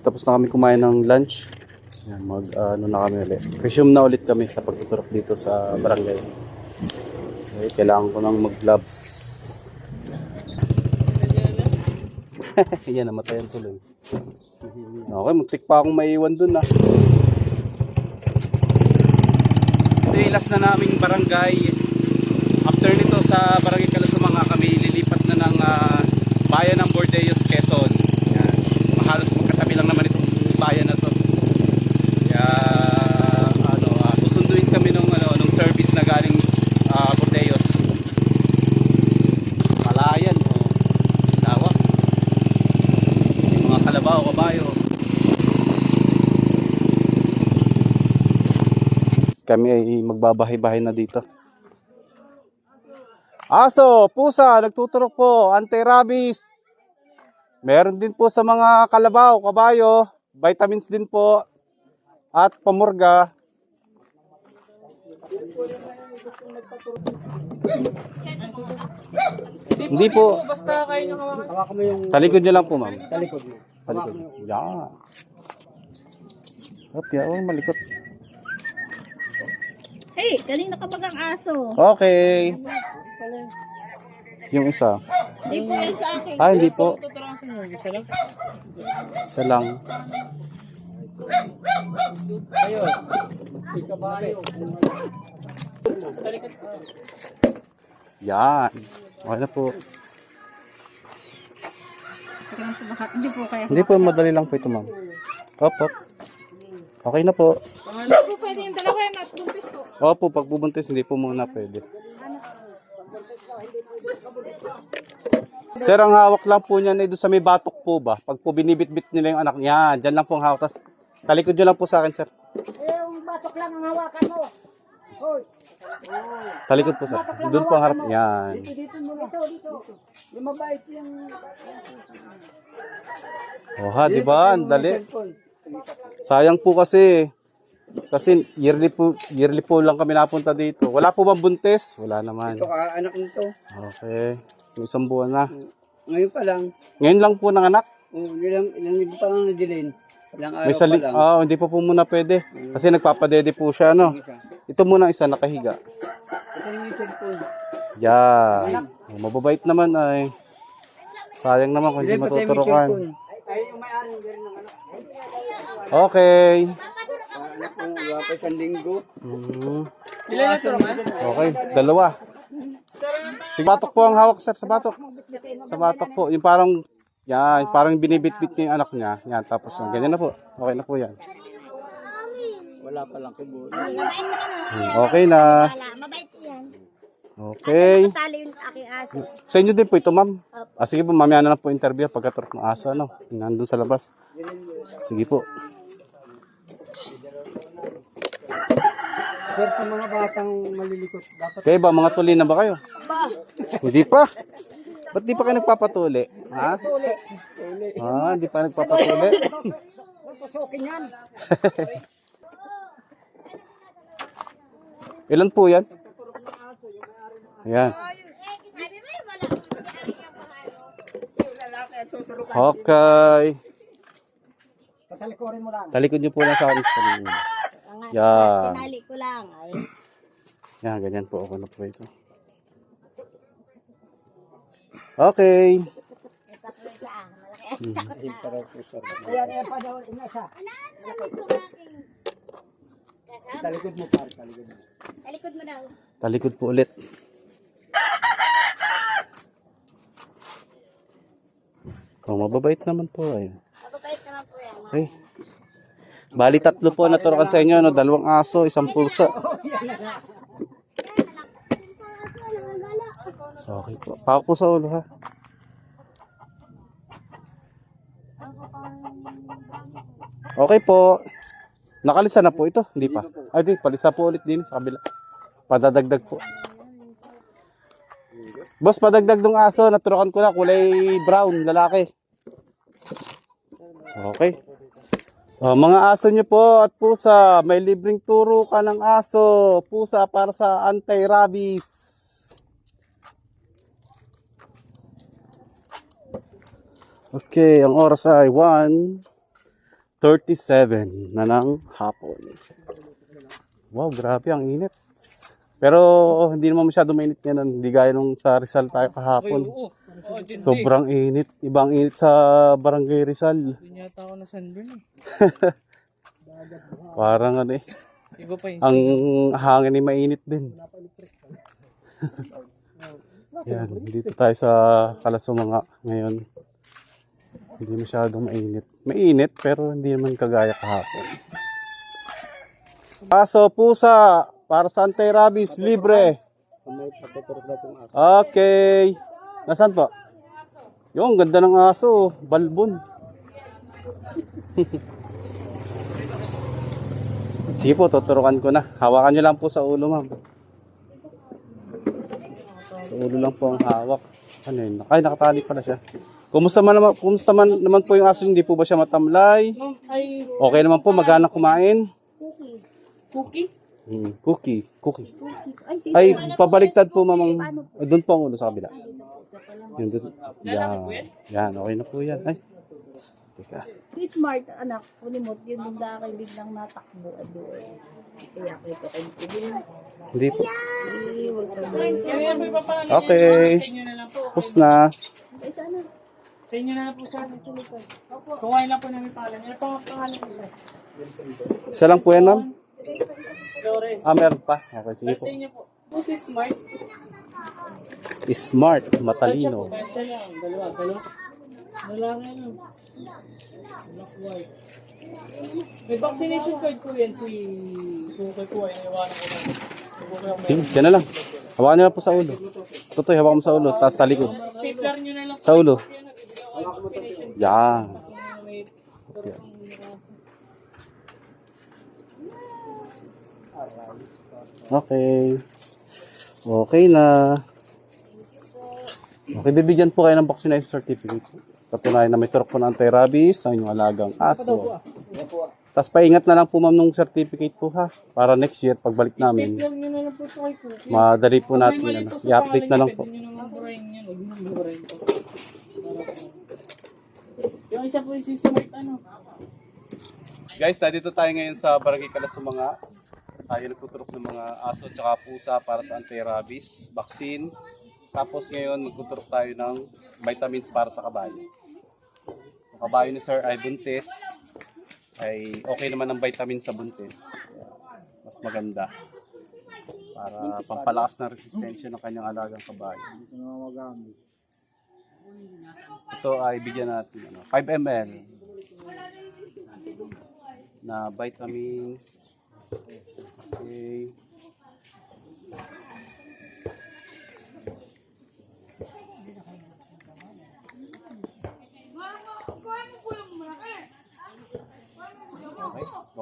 Tapos na kami kumain ng lunch. Yan, mag ano na kami ulit. Resume na ulit kami sa pagtuturok dito sa barangay. Okay, kailangan ko nang mag-gloves. Yan, namatayan tuloy. Okay, magtik pa akong maiwan dun ah. Ito yung last na naming barangay. After nito sa barangay Kalasumanga kami lilipat na ng ah, bayan ng Bordeos, Quezon. Yan. Halos magkatabi lang naman itong bayan na to. Kaya ano, ah, susunduin kami nung ano nung service na galing ah, Bordeos. Malayan o Lawak. Yung mga kalabaw, kabayo. Kami ay magbabahay-bahay na dito. Aso, pusa, nagtuturok po, anti-rabies. Meron din po sa mga kalabaw, kabayo, vitamins din po, at pamurga. Hindi po. Basta kayo nyo hawakan. Talikod nyo lang po, ma'am. talikod mo. Talikod. Yan. Up, yan. Malikot. Hey, kanina ka bagang aso. Okay. Yung isa. Hindi po yan sa akin. Ah, hindi po. Isa lang. Isa lang. Talikod. Yan. Okay na po. Hindi po kaya. Hindi po, madali lang po ito, ma'am. Op, op. Okay na po. Hindi po pwede yung dalawa yan at buntis po. Opo, pag bubuntis, hindi po muna pwede. Sir, ang hawak lang po niyan ay doon sa may batok po ba? Pag po binibitbit nila yung anak niya, dyan lang po ang hawak. Tapos, talikod nyo lang po sa akin, sir. Yung batok lang ang hawakan mo. Hoy, Talikod po, sir. Doon po ang harap. Yan. dito mo dito, dito. Yung mabait yung O ha, di ba? Ang dali. Sayang po kasi. Kasi yearly po, yearly po lang kami napunta dito. Wala po bang buntis? Wala naman. Ito ka, anak nito. Okay. Yung isang buwan na. Ngayon pa lang. Ngayon lang po ng anak. Oh, ilang, ilang linggo pa lang nadilin. Ilang araw May pa sali lang. ah, hindi pa po muna pwede. Kasi nagpapadede po siya, no? Ito muna ang isa nakahiga. Ito yung cellphone. Yan. Oh, mababait naman ay. Sayang naman kung hindi may matuturukan. cellphone? Okay. Ah, wala pa isang linggo. Mhm. Ilan na turuan? Okay, dalawa. Sa batok po ang hawak, sir, sa batok. Sa batok po. Yung parang, yan, parang binibitbit niya yung anak niya. Yan, tapos yung ganyan na po. Okay na po yan. Wala pa lang kubo. Hmm, Okay na. Mabait yan. Okay. Sa inyo din po ito, ma'am. Ah, sige po, mamaya na lang po interview pagkaturok ng aso, ano. Nandun sa labas. Sige po. Sir, sa mga batang malilikot, dapat Kayo ba, mga tuli na ba kayo? Hindi pa. Ba't di pa kayo nagpapatuli? Ha? Ah, hindi pa nagpapatuli. pasukin yan. Ilan po yan? Ayan. Okay. Patalikurin mo lang. Talikod niyo po lang sa akin. Yan. Tinali ko lang. Ay, Yan, ganyan po. Ako na po ito. Okay. Malaki. Ayan, ayan pa daw, inasa. talikod mo pare, talikod mo. Talikod mo daw. Talikod po ulit. Oh, mababait naman po. Ay. Mababait naman po yan. Okay. Bali tatlo po naturokan sa inyo, no? dalawang aso, isang pusa. Okay po. Pako po sa ulo ha. Okay po. Nakalisa na po ito, hindi pa. Ay, di, palisa po ulit din sa kabila. Padadagdag po. Boss, padagdag ng aso, naturokan ko na, kulay brown, lalaki. Okay. Oh, mga aso nyo po at pusa, may libreng turo ka ng aso, pusa para sa anti-rabies. Okay, ang oras ay 1 12.37 na ng hapon. Wow, grabe ang init. Pero hindi naman masyado mainit ngayon. Hindi gaya nung sa Rizal tayo kahapon. Oo, dyan Sobrang init. Ibang init sa Barangay Rizal. Hindi yata ako na sunburn eh. Parang ano eh. Iba pa yun. Ang hangin ay mainit din. Yan, dito tayo sa Kalasumanga ngayon. Hindi masyadong mainit. Mainit pero hindi naman kagaya kahapon. Aso, pusa, para sa anti-rabies, libre. Okay. Nasaan po? Yung ganda ng aso, balbon. Sige po, tuturukan ko na. Hawakan nyo lang po sa ulo, ma'am. Sa ulo lang po ang hawak. Ano yun? Ay, nakatali pala siya. Kumusta man naman, kumusta man naman po yung aso, hindi po ba siya matamlay? Okay naman po, magana kumain. cookie? Hmm, cookie, cookie. Ay, pabaliktad po mamang, doon po ang ulo sa kabila. Yun, doon. Yan, yan, okay na po yan. Ay, teka. Si Smart, anak, kulimot, yun yung kay biglang natakbo at doon. Kaya ko ito kay Pibin. Hindi po. Eh, huwag ka Kaya yan po ipapahalin Okay. Sa inyo na po. Na. Ay, sana. Sa inyo na po sa akin. Kuhain lang po namin pangalan. Ano pa ang pangalan ko sir? Isa lang po yan, ma'am. Flores. Ah, meron pa. Okay, sige po. Sa inyo po. Po si Smart. Smart, Tansya po. matalino. Tansya lang. Dalawa. Dalawa. Lalaki ano. Black white. May vaccination card ko yan si Kukoy ko ay iwanan ko ako. Sige, yan na lang. Hawakan nyo lang po sa ulo. Tutoy, hawakan mo sa ulo. Tapos talikod. Stapler nyo na lang. Sa ulo. Yan. May Okay. Okay na. Okay, bibigyan po kayo ng vaccination certificate. Katunayan na may turok po ng anti-rabies ang inyong alagang aso. Tapos paingat na lang po ma'am ng certificate po ha. Para next year, pagbalik namin, sa madali po natin ano, sa i-update na lang po. Yung isa po yung si Smart ano. Guys, nandito tayo ngayon sa Barangay Kalasumanga. Tayo nagtuturok ng mga aso at pusa para sa anti-rabies vaccine. Tapos ngayon magtuturok tayo ng vitamins para sa kabayo. Ang kabayo ni Sir ay buntis. Ay okay naman ang vitamin sa buntis. Mas maganda. Para pampalakas ng resistensya ng kanyang alagang kabayo. Ito ay bigyan natin ano, 5 ml na vitamins. Okay.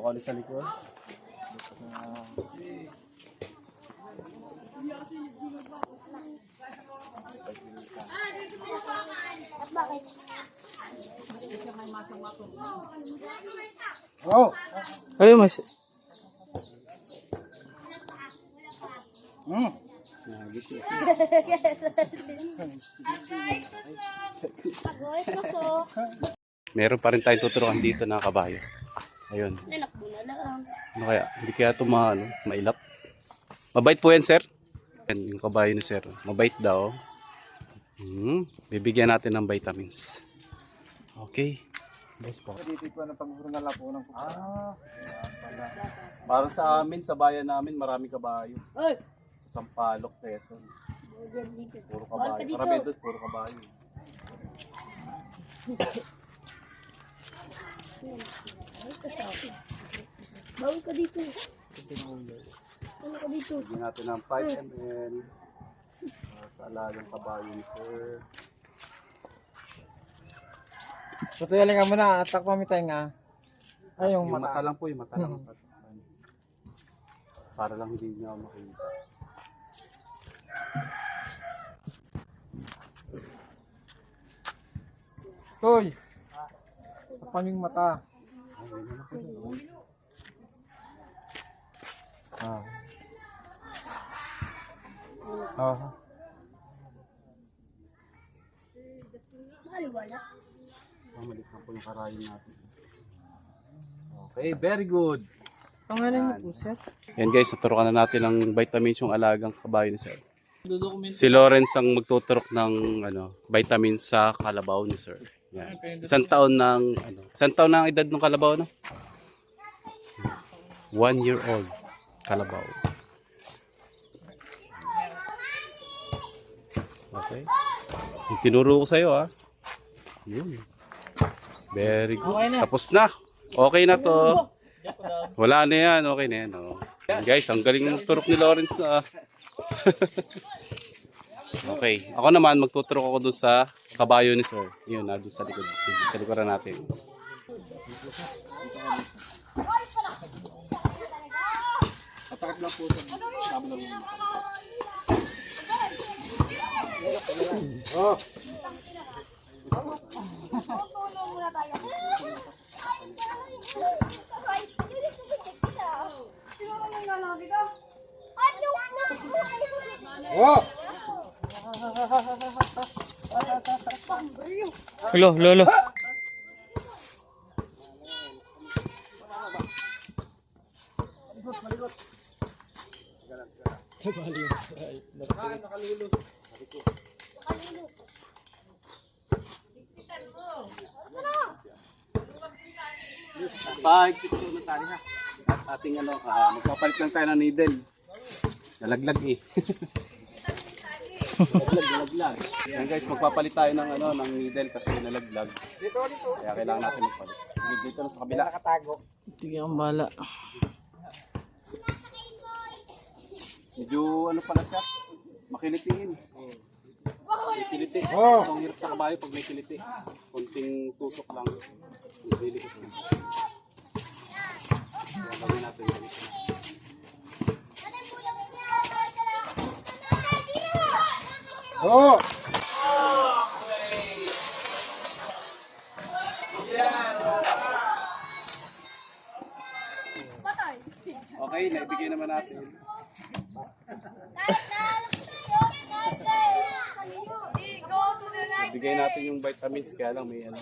Baka ulit sa likod. Ay, mas... Pagoy ko so. Meron pa rin tayong tuturuan dito na kabayo. Ayun. Nanakbo na lang. Ano kaya? Hindi kaya ito ma, ano, mailap? Mabait po yan, sir. Yan, yung kabayo ni sir. Mabait daw. Hmm, bibigyan natin ng vitamins. Okay. Boss po. Ah, Para sa amin, sa bayan namin, marami kabayo. Ay! Sa Sampaloc, Quezon. Puro kabayo. dito. Marami doon, puro kabayo. Bawal ka dito. Bawal ka dito. Bigyan natin ng 5 ml. Para sa alagang kabayo ni sir. Patuyalan ka muna, atak pa mi nga. Ay, yung Yung mata mata. lang po, yung mata lang. Para lang hindi niya makita. Soy! Tapan yung mata. Ah. Ah. Wala. Mamalik na po yung karayin natin. Okay, very good. Pangalan niyo po, sir? Yan guys, naturukan na natin ng vitamins yung alagang kabayo ni Sir. Si Lawrence ang magtuturok ng ano, vitamins sa kalabaw ni Sir. Yan. Isang taon ng ano, isang taon ang edad ng kalabaw no? One year old kalabaw. Okay. Yung tinuro ko sa'yo ah. Yun. Very good. Okay na. Tapos na. Okay na to. Wala na yan. Okay na yan. Oh. Guys, ang galing ng turok ni Lawrence na. okay. Ako naman, magtuturok ako doon sa kabayo ni Sir. Yun, na doon sa likod. Yun, Sa likuran natin. Tayo. Sino ka nang lalaki ka? Ano? Oh! Hello, lolo. Pagkit ko na tayo ha. At ating ano, ah, magpapalit lang tayo ng needle. Nalaglag eh. nalaglag. Yan guys, magpapalit tayo ng ano, ng needle kasi nalaglag. Kaya kailangan natin magpalit. Dito na sa kabila. Sige ang bala. Medyo ano pala siya? Makilitiin. May kiliti. Oh. Ang hirap sa kabayo pag may kiliti. Konting tusok lang. Hindi ko. Kaya gawin natin ganito. Oh! Okay, naibigay naman natin. Ibigay natin yung vitamins kaya lang may ano.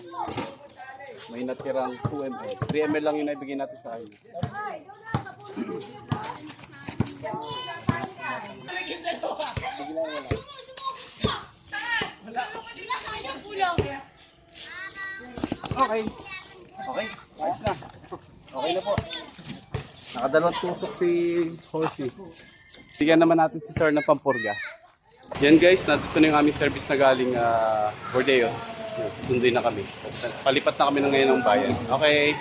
May natirang 2 ml. 3 ml lang yung naibigay natin sa kanya. Okay. Okay, ayos na. Okay na po. Nakadalawang tusok si Horsey. Bigyan naman natin si Sir ng pampurga. Yan guys, nandito na yung aming service na galing uh, Bordeos. Susunduin na kami. Palipat na kami ng ngayon ng bayan. Okay.